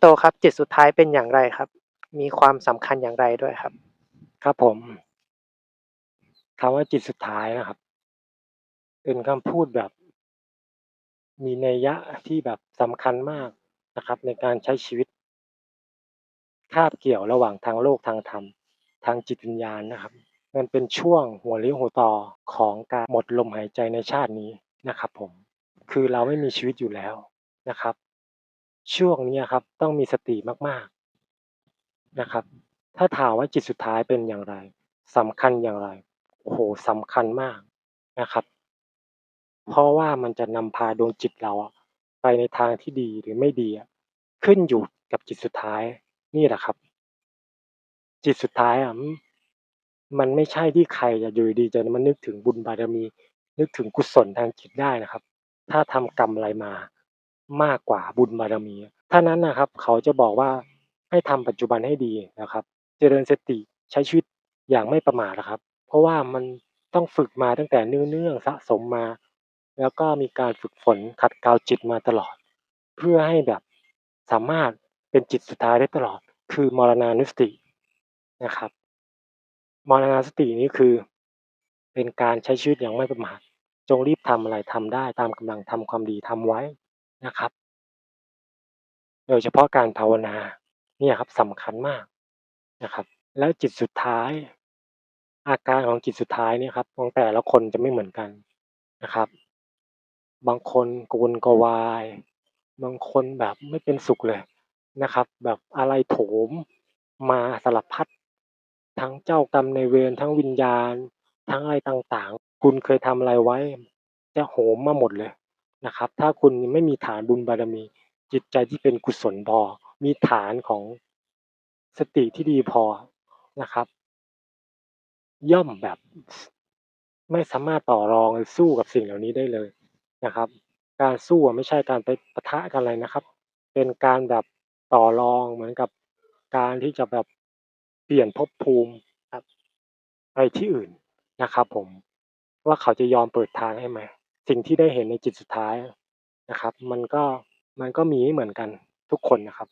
โตครับ จิตสุดท้ายเป็นอย่างไรครับ?มีความสำคัญอย่างไรด้วยครับ?ครับผมคำว่าจิตสุดท้ายนะครับ เป็นคำพูดแบบ มีนัยยะที่แบบสำคัญมากนะครับ ในการใช้ชีวิต คาบเกี่ยวระหว่างทางโลกทางธรรม ทางจิตวิญญาณนะครับ มันเป็นช่วงหัวเลี้ยวหัวต่อของการหมดลมหายใจในชาตินี้นะครับ ผม คือเราไม่มีชีวิตอยู่แล้วนะครับ ช่วงนี้ครับต้องมีสติมากๆนะครับ ถ้าถามว่าจิตสุดท้ายเป็นอย่างไรสำคัญอย่างไรโอ้โฮสำคัญมากนะครับ เพราะว่ามันจะนำพาดวงจิตเราไปในทางที่ดีหรือไม่ดีขึ้นอยู่กับจิตสุดท้ายนี่แหละครับ จิตสุดท้ายอะมันไม่ใช่ที่ใครจะอยู่ดีจะมานึกถึงบุญบารมี นึกถึงกุศลทางจิตได้นะครับ ถ้าทำกรรมอะไรมา มากกว่าบุญบารมีถ้านั้นนะครับ เขาจะบอกว่าให้ทำปัจจุบันให้ดีนะครับ เจริญสติใช้ชีวิตอย่างไม่ประมาทอะครับ เพราะว่ามันต้องฝึกมาตั้งแต่เนื่องๆสะสมมา แล้วก็มีการฝึกฝนขัดเกลาจิตมาตลอด เพื่อให้แบบสามารถเป็นจิตสุดท้ายได้ตลอด คือมรณานุสตินะครับมรณานุสตินี้คือ เป็นการใช้ชีวิตอย่างไม่ประมาทจงรีบทำอะไรทำได้ตามกำลังทำความดีทำไว้ นะครับ โดยเฉพาะการภาวนาเนี่ยครับสำคัญมากนะครับ แล้วจิตสุดท้าย อาการของจิตสุดท้ายเนี่ยครับของแต่ละคนจะไม่เหมือนกันนะครับ บางคนกวนกวาย บางคนแบบไม่เป็นสุขเลยนะครับ แบบอะไรโถมมาสารพัดทั้งเจ้ากรรมในเวรทั้งวิญญาณ ทั้งอะไรต่างๆ คุณเคยทำอะไรไว้ จะโหมมาหมดเลย นะครับ ถ้าคุณไม่มีฐานบุญบารมี จิตใจที่เป็นกุศลพอ มีฐานของสติที่ดีพอนะครับ ย่อมแบบไม่สามารถต่อรองหรือสู้กับสิ่งเหล่านี้ได้เลยนะครับ การสู้ไม่ใช่การไปปะทะกันอะไรนะครับ เป็นการแบบต่อรองเหมือนกับการที่จะแบบเปลี่ยนภพภูมิไปที่อื่นนะครับ ผมว่าเขาจะยอมเปิดทางให้ไหม สิ่งที่ได้เห็นในจิตสุดท้ายนะครับ มันก็มันก็มีไม่เหมือนกันทุกคนนะครับ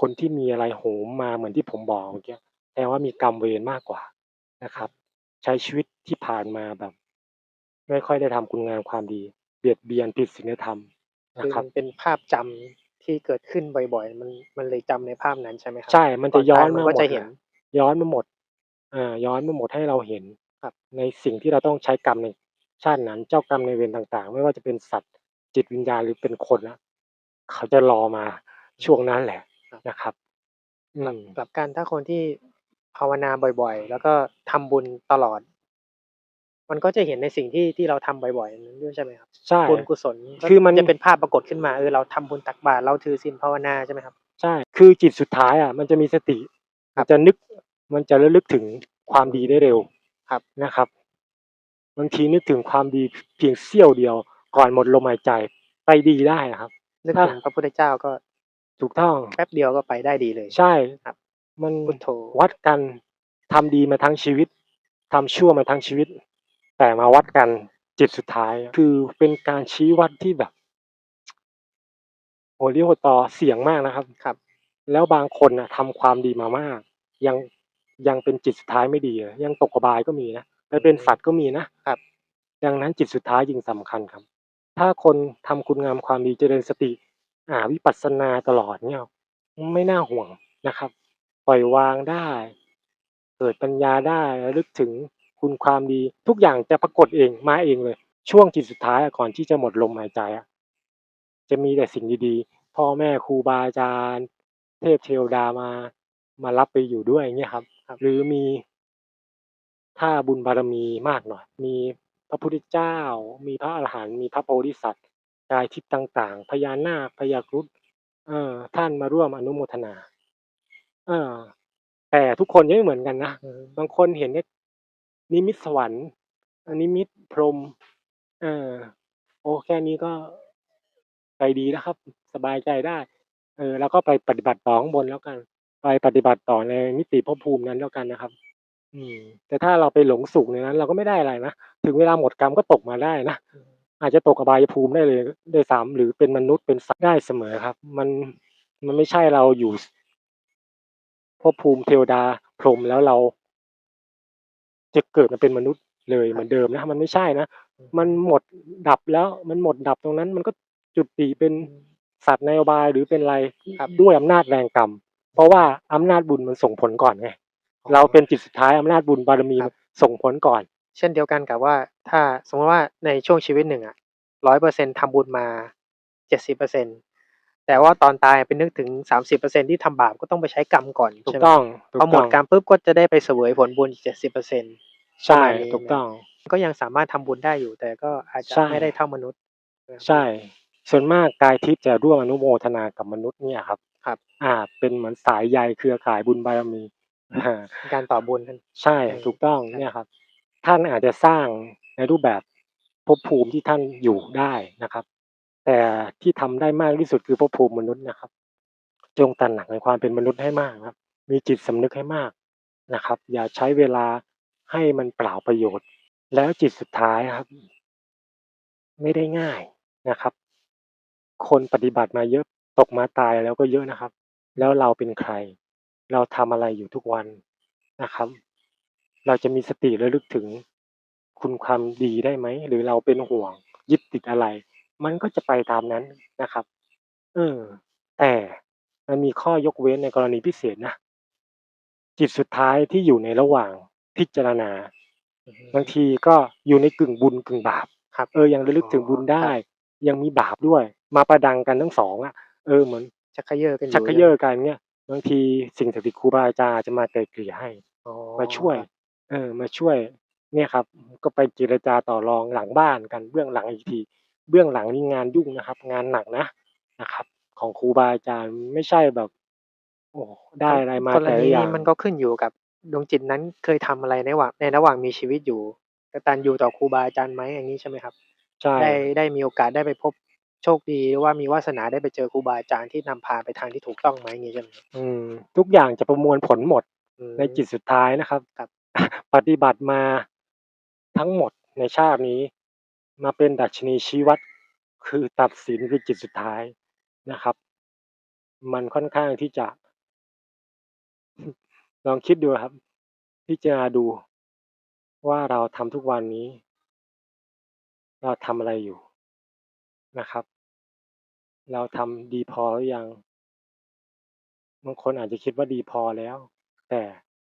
คนที่มีอะไรโหมมาเหมือนที่ผมบอกเมื่อกี้แสดงว่ามีกรรมเวรมากกว่านะครับ ใช้ชีวิตที่ผ่านมาแบบ ไม่ค่อยได้ทำคุณงามความดี เบียดเบียนผิดศีลธรรมนะคือครัมับนเป็นภาพจำที่เกิดขึ้นบ่อยๆ มันมันเลยจำในภาพนั้นใช่ไหมครับ?ใช่ มันจะย้อนก่มาตายมันก็หมดจะเลเห็ยนย้อนมาหมดอาย้อนมาหมดให้เราเห็นครับในสิ่งที่เราต้องใช้กรรมใน ชาตินั้น เจ้ากรรมนายเวรต่าง ๆ ไม่ว่าจะเป็นสัตว์จิตวิญญาณหรือเป็นคนนะเขาจะรอมาช่วงนั้นแหละครับนะครับอืกลับมกลับกันถ้าคนที่ภาวนาบ่อย ๆ แล้วก็ทำบุญตลอด มันก็จะเห็นในสิ่งที่ที่เราทำบ่อยๆนั้นด้วยใช่ไหมครับ?ใช่บุญกุศลก็คือมันจะเป็นภาพปรากฏขึ้นมาเออเราทำบุญตักบาตรเราถือศีลภาวนาใช่ไหมครับ?ใช่คือจิตสุดท้ายอะมันจะมีสติคมรัันบจะนึกมันจะระลึกถึงความดีได้เร็วครับนะครับ บางทีนึกถึงความดีเพียงเสี้ยวเดียว ก่อนหมดลมหายใจไปดีได้อะครับ นึกถ้าถึงพระพุทธเจ้าก็ถูกต้องแป๊บเดียวก็ไปได้ดีเลย ใช่ครับ มันพุทโธวัดกันทำดีมาทั้งชีวิตทำชั่วมาทั้งชีวิต แต่มาวัดกันจิตสุดท้าย คือเป็นการชี้วัดที่แบบหัวเลี้ยวหัวต่อเสี่ยงมากนะครับครับ แล้วบางคนน่ะทำความดีมามาก ยังยังเป็นจิตสุดท้ายไม่ดีเลยยังตกอบายก็มีนะ ไปเป็นสัตว์ก็มีนะครับ ดังนั้นจิตสุดท้ายจึงสำคัญครับ ถ้าคนทำคุณงามความดีเจริญสติอ่าวิปัสสนาตลอดเนี่ยไม่น่าห่วงนะครับ ปล่อยวางได้ เกิดปัญญาได้ระลึกถึงคุณความดี ทุกอย่างจะปรากฏเองมาเองเลย ช่วงจิตสุดท้ายอะก่อนที่จะหมดลมหายใจอะจะมีแต่สิ่งดีๆ พ่อแม่ครูบาอาจารย์ เทพเทวดามา มารับไปอยู่ด้วยอย่างเงี้ยครับ หรือมี ถ้าบุญบารมีมากหน่อย มีพระพุทธเจ้า มีพระอรหันต์มีพระโพธิสัตว์กายทิพย์ต่าง ๆ พญานาคพญาครุฑเออท่านมาร่วมอนุโมทนา เออแต่ทุกคนจะไม่เหมือนกันนะบางคนเห็นเนี่ยนิมิตสวรรค์อนิมิตพรหมเออโอ้แค่นี้ก็ใจดีแล้วครับ สบายใจได้ เออ แล้วก็ไปปฏิบัติต่อข้างบนแล้วกัน ไปปฏิบัติต่อในมิติภพภูมินั้นแล้วกันนะครับ อืมแต่ถ้าเราไปหลงสุขในนั้น เราก็ไม่ได้อะไรนะถึงเวลาหมดกรรมก็ตกมาได้นะอืมอาจจะตกอบายภูมิได้เลยด้วยซ้ำหรือเป็นมนุษย์เป็นสัตว์ได้เสมอครับ มันมันไม่ใช่เราอยู่ภพภูมิเทวดาพรหมแล้วเรา จะเกิดมาเป็นมนุษย์เลยเหมือนเดิมนะมันไม่ใช่นะมันหมดดับแล้ว มันหมดดับตรงนั้น มันก็จุติเป็นสัตว์ในอบายหรือเป็นอะไรครับด้วยอำนาจแรงกรรม เพราะว่าอำนาจบุญมันส่งผลก่อนไง เราเป็นจิตสุดท้ายอำนาจบุญบารมีครับส่งผลก่อน เช่นเดียวกันกับว่า ถ้าสมมติว่าในช่วงชีวิตหนึ่งอะร้อยเปอร์เซ็นทำบุญมาเจ็ดสิบเปอร์เซ็นแต่ว่าตอนตายไปนึกถึงสามสิบเปอร์เซ็นที่ทำบาปก็ต้องไปใช้กรรมก่อนถูกใช่ไหมต้องถูพอหมดต้องกรรมปุ๊บก็จะได้ไปเสวยผลบุญเจ็ดสิบเปอร์เซ็นใช่ประมาณนี้ถูกต้อง ก็ยังสามารถทำบุญได้อยู่ แต่ก็อาจจะใช่ไม่ได้เท่ามนุษย์นะครับใช่ ส่วนมากกายทิพย์จะร่วมอนุโมทนากับมนุษย์เนี่ยครับครับ อ่าเป็นเหมือนสายใยเครือข่ายบุญบารมีอ่า การต่อบุญกันใช่อืมถูกต้องครับเนี่ยครับ ท่านอาจจะสร้างในรูปแบบภพภูมิที่ท่านอยู่ได้นะครับ แต่ที่ทำได้มากที่สุดคือภพภูมิมนุษย์นะครับ จงตระหนักในความเป็นมนุษย์ให้มากครับ มีจิตสำนึกให้มากนะครับ อย่าใช้เวลาให้มันเปล่าประโยชน์ แล้วจิตสุดท้ายครับ ไม่ได้ง่ายนะครับ คนปฏิบัติมาเยอะตกมาตายแล้วก็เยอะนะครับ แล้วเราเป็นใคร เราทำอะไรอยู่ทุกวันนะครับ เราจะมีสติระลึกถึงคุณความดีได้ไหม หรือเราเป็นห่วงยึดติดอะไร มันก็จะไปตามนั้นนะครับ เออ แต่มันมีข้อยกเว้นในกรณีพิเศษนะ จิตสุดท้ายที่อยู่ในระหว่างพิจารณา บางทีก็อยู่ในกึ่งบุญกึ่งบาป ครับ เออ ยังระลึกถึงบุญได้ ยังมีบาปด้วย มาประดังกันทั้งสองอะ เออ เหมือนชักเขยอกันอยู่ชักเขยอกันเนี่ย บางทีสิ่งศักดิ์สิทธิ์ครูบาอาจารย์จะมาไกลเกลี่ยให้ อ๋อมาช่วย เออ มาช่วย เนี่ยครับ ก็ไปเจรจาต่อรองหลังบ้านกันเบื้องหลังอีกที เบื้องหลังนี่งานยุ่งนะครับ งานหนักนะนะครับ ของครูบาอาจารย์ไม่ใช่แบบ โอ้ได้อะไรมากรแต่ณีละอย่านี้งมันก็ขึ้นอยู่กับดวงจิตนั้นเคยทำอะไรในระหว่างในระหว่างมีชีวิตอยู่กตัญญูต่อครูบาอาจารย์ไหมอย่างนี้ใช่ไหมครับ ใช่ ได้ได้มีโอกาสได้ไปพบ โชคดีหรือว่ามีวาสนาได้ไปเจอครูบาอาจารย์ที่นำพาไปทางที่ถูกต้องไหมอย่างนี้ใช่ไหมครับอืม ทุกอย่างจะประมวลผลหมดอืมในจิตสุดท้ายนะครับครับปฏิบัติมาทั้งหมดในชาตินี้ มาเป็นดัชนีชี้วัดคือตัดสินคือจิตสุดท้ายนะครับ มันค่อนข้างที่จะ ลองคิดดูครับ พิจารณาดูว่าเราทำทุกวันนี้ เราทำอะไรอยู่ นะครับ เราทำดีพอหรือยัง บางคนอาจจะคิดว่าดีพอแล้ว แต่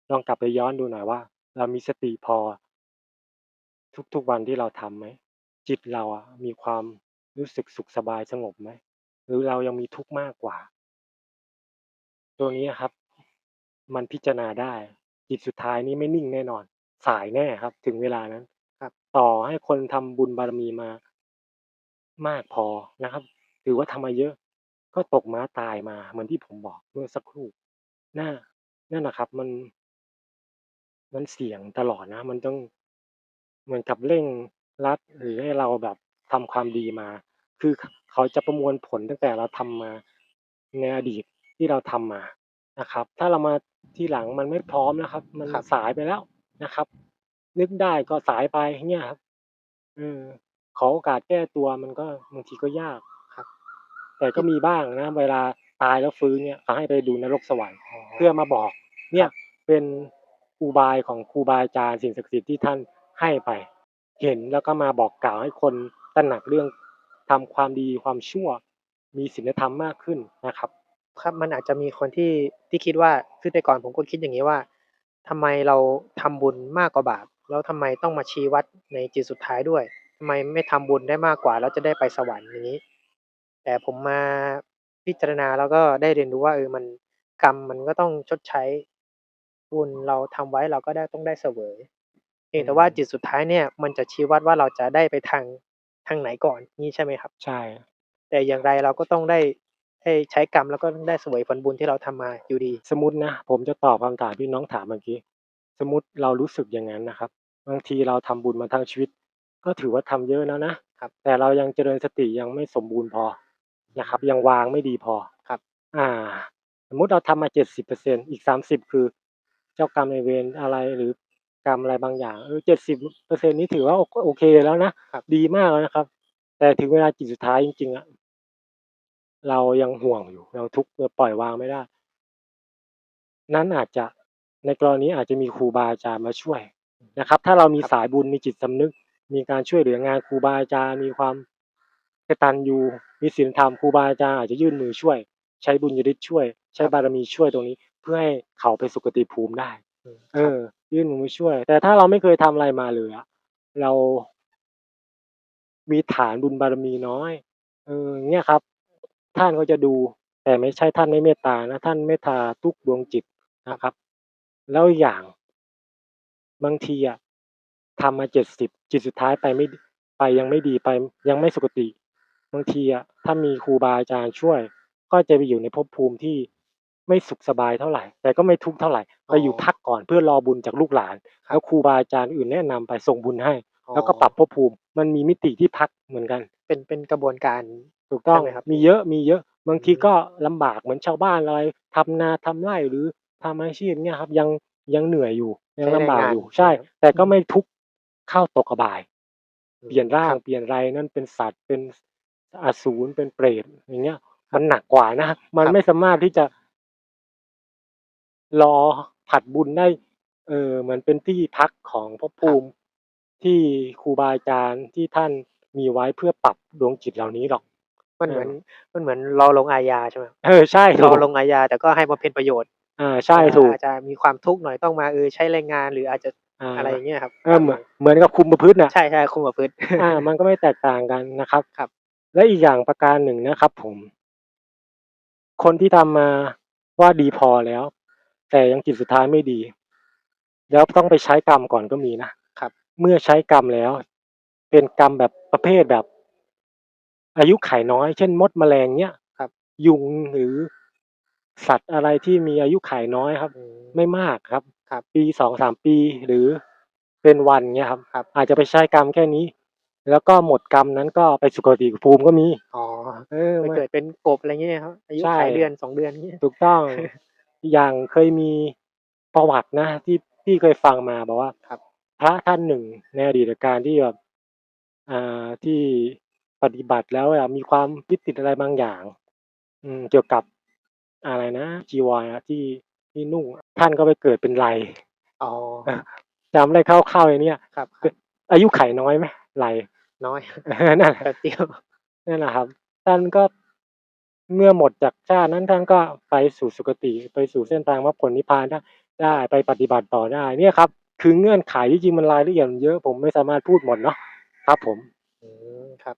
ลองกลับไปย้อนดูหน่อยว่า เรามีสติพอ ทุกๆวันที่เราทำไหม จิตเราอะมีความรู้สึกสุขสบายสงบไหม หรือเรายังมีทุกข์มากกว่า ตัวนี้อะครับ มันพิจารณาได้ จิตสุดท้ายนี้ไม่นิ่งแน่นอน สายแน่ครับ ถึงเวลานั้นครับ ต่อให้คนทำบุญบารมีมา มากพอนะครับหรือว่าทำมาเยอะ ก็ตกม้าตายมาเหมือนที่ผมบอกเมื่อสักครู่น่านั่นนะครับ มัน มันเสี่ยงตลอดนะ มันต้องเหมือนกับเร่งรัดหรือให้เราแบบทำความดีมา คือขเขาจะประมวลผลตั้งแต่เราทำมาในอดีตที่เราทำมานะครับ ถ้าเรามาทีหลังมันไม่พร้อมนะครับ มันครับสายไปแล้วนะครับ นึกได้ก็สายไปเงี้ยครับเออ ขอโอกาสแก้ตัวมันก็บางทีก็ยากครับ แต่ก็มีบ้างนะ เวลาตายแล้วฟื้นเนี่ยเขาให้ไปดูนรกสวรรค์อ๋อเพื่อมาบอก เนี่คยรับเป็นอุบายของครูบาอาจารย์สิ่งศักดิ์สิทธิ์ที่ท่านให้ไป เห็นแล้วก็มาบอกกล่าวให้คนตระหนักเรื่องทำความดีความชั่ว มีศีลธรรมมากขึ้นนะครับ ครับมันอาจจะมีคนที่ที่คิดว่าคือแต่ก่อนผมก็คิดอย่างนี้ว่าทำไมเราทำบุญมากกว่าบาปแล้วทำไมต้องมาชี้วัดในจิตสุดท้ายด้วยทำ ไมไม่ทำบุญได้มากกว่า แล้วจะได้ไปสวรรค์อย่างนี้ แต่ผมมาพิจารณาแล้วก็ได้เรียนรู้ว่าเออมันกรรมมันก็ต้องชดใช้ บุญเราทำไว้เราก็ได้ต้องได้เสวยเพียงแต่ว่าจิตสุดท้ายเนี่ย มันจะชี้วัดว่าเราจะได้ไปทางทางไหนก่อนนี่ใช่ไหมครับ ใช่ แต่อย่างไรเราก็ต้องได้ได้ใช้กรรมแล้วก็ได้เสวยผลบุญที่เราทำมาอยู่ดี สมมตินะผมจะตอบคำถามที่น้องถามเมื่อกี้ สมมติเรารู้สึกอย่างนั้นนะครับ บางทีเราทำบุญมาทั้งชีวิต ก็ถือว่าทำเยอะแล้วนะครับ แต่เรายังเจริญสติยังไม่สมบูรณ์พอนะครับ ยังวางไม่ดีพอครับ อ่า สมมุติเราทำมาเจ็ดสิบเปอร์เซ็นอีกสามสิบคือ เจ้ากรรมในายเวรอะไรหรือกรรมอะไรบางอย่างเออเจ็ดสิบเปอร์เซ็นนี้ถือว่าโอโอเคแล้วนะครับดีมากแล้วนะครับ แต่ถึงเวลาจิตสุดท้ายจริงๆอะเรายังห่วงอยู่เราทุกข์เราปล่อยวางไม่ได้ นั้นอาจจะในกรณีอาจจะมีครูบาอาจารย์มาช่วยนะครับ ถ้าเรามีครับสายบุญมีจิตสำนึก มีการช่วยเหลืองานครูบาอาจารย์มีความกตัญญูมีศีลธรรมครูบาอาจารย์อาจจะยื่นมือช่วย ใช้บุญญาฤทธิ์ช่วย ใช้บารมีช่วยตรงนี้ เพื่อให้เขาไปสุคติภูมิได้อืมเออ ยื่นมือมาช่วย แต่ถ้าเราไม่เคยทำอะไรมาเลยอะเรา มีฐานบุญบารมีน้อย เออเนี่ยครับ ท่านก็จะดู แต่ไม่ใช่ท่านไม่เมตตานะท่านเมตตาทุกดวงจิตนะครับ แล้วอย่าง บางทีอะ ทำมาเจ็ดสิบจิตสุดท้ายไปไม่ไปยังไม่ดีไปยังไม่สุคติบางทีอะถ้ามีครูบาอาจารย์ช่วย ก็จะไปอยู่ในภพภูมิที่ไม่สุขสบายเท่าไหร่ แต่ก็ไม่ทุกข์เท่าไหร่ไปอยู่พักก่อนเพื่อรอบุญจากลูกหลานแล้วครูบาอาจารย์อื่นแนะนำไปส่งบุญให้ แล้วก็ปรับภพภูมิ มันมีมิติที่พักเหมือนกัน เป็นเป็นกระบวนการถูกต้องใช่ไหมครับมีเยอะมีเยอะบางทีอืมก็ลำบากเหมือนชาวบ้านอะไรทำนาทำไร่หรือทำอาชีพเนี่ยครับยังยังเหนื่อยอยู่ยังลำบากอยู่ใช่ แต่ก็ไม่ทุกข์ เข้าตกอบาย เปลี่ยนร่างเปลี่ยนอะไรนั่นเป็นสัตว์เป็นอสูรเป็นเปรตอย่างเงี้ย มันหนักกว่านะมันไม่สามารถที่จะ รอผัดบุญได้ เออเหมือนเป็นที่พักของภพภูมิที่ครูบาอาจารย์ที่ท่านมีไว้เพื่อปรับดวงจิตเหล่านี้หรอก มันเหมือนเออมันเหมือนรอลงอาญาใช่ไหมครับเออใช่รถูอกลงอาญาแต่ก็ให้มาเป็นประโยชน์อ่าใช่ถูกอาจจะมีความทุกข์หน่อยต้องมาเออใช้แรงงาน หรืออาจจะ อ่าอะไรอย่างเงี้ยครับเออเหมือนเหมือนกับคุมประพฤติน่ะใช่ใช่คุมประพฤติอ่า มันก็ไม่แตกต่างกันนะครับครับ และอีกอย่างประการหนึ่งนะครับ ผม คนที่ทำมาว่าดีพอแล้ว แต่ยังจิตสุดท้ายไม่ดี แล้วต้องไปใช้กรรมก่อนก็มีนะครับ เมื่อใช้กรรมแล้ว เป็นกรรมแบบประเภทแบบ อายุไขน้อย เช่น มดแมลงเนี้ยครับ ยุงหรือสัตว์อะไรที่มีอายุไขน้อยครับอืมไม่มากครับ ครับปีสองสามปีหรือเป็นวันเงี้ยครับครับ อาจจะไปใช้กรรมแค่นี้ แล้วก็หมดกรรมนั้นก็ไปสุคติภูมิก็มี อ๋อเออไปมันเกิดเป็นกบอะไรเงี้ยครับอายุใช่ไขเดือนสองเดือนเงี้ยถูกต้องอย่างเคยมีประวัตินะ ที่พี่เคยฟังมาบอกว่าครับ พระท่านหนึ่งในอดีตการที่แบบอ่าที่ปฏิบัติแล้วอะมีความยึดติดอะไรบางอย่าง อืมเกี่ยวกับอะไรนะจีวรอะที่ ที่นุ่ง ท่านก็ไปเกิดเป็นไรอ๋อจำได้คร่าวๆอย่างเนี้ยครับครับอายุไขน้อยไหมไรน้อยนั่นแหละแป๊บเดียวนั่นแหละครับ ท่านก็เมื่อหมดจากชาตินั้นท่านก็ไปสู่สุคติไปสู่เส้นทางมรรคผลนิพพานได้ได้ไปปฏิบัติต่อได้เนี่ยครับ คือเงื่อนไขที่จริงมันรายละเอียดมันเยอะผมไม่สามารถพูดหมดเนาะครับผมอืมครับ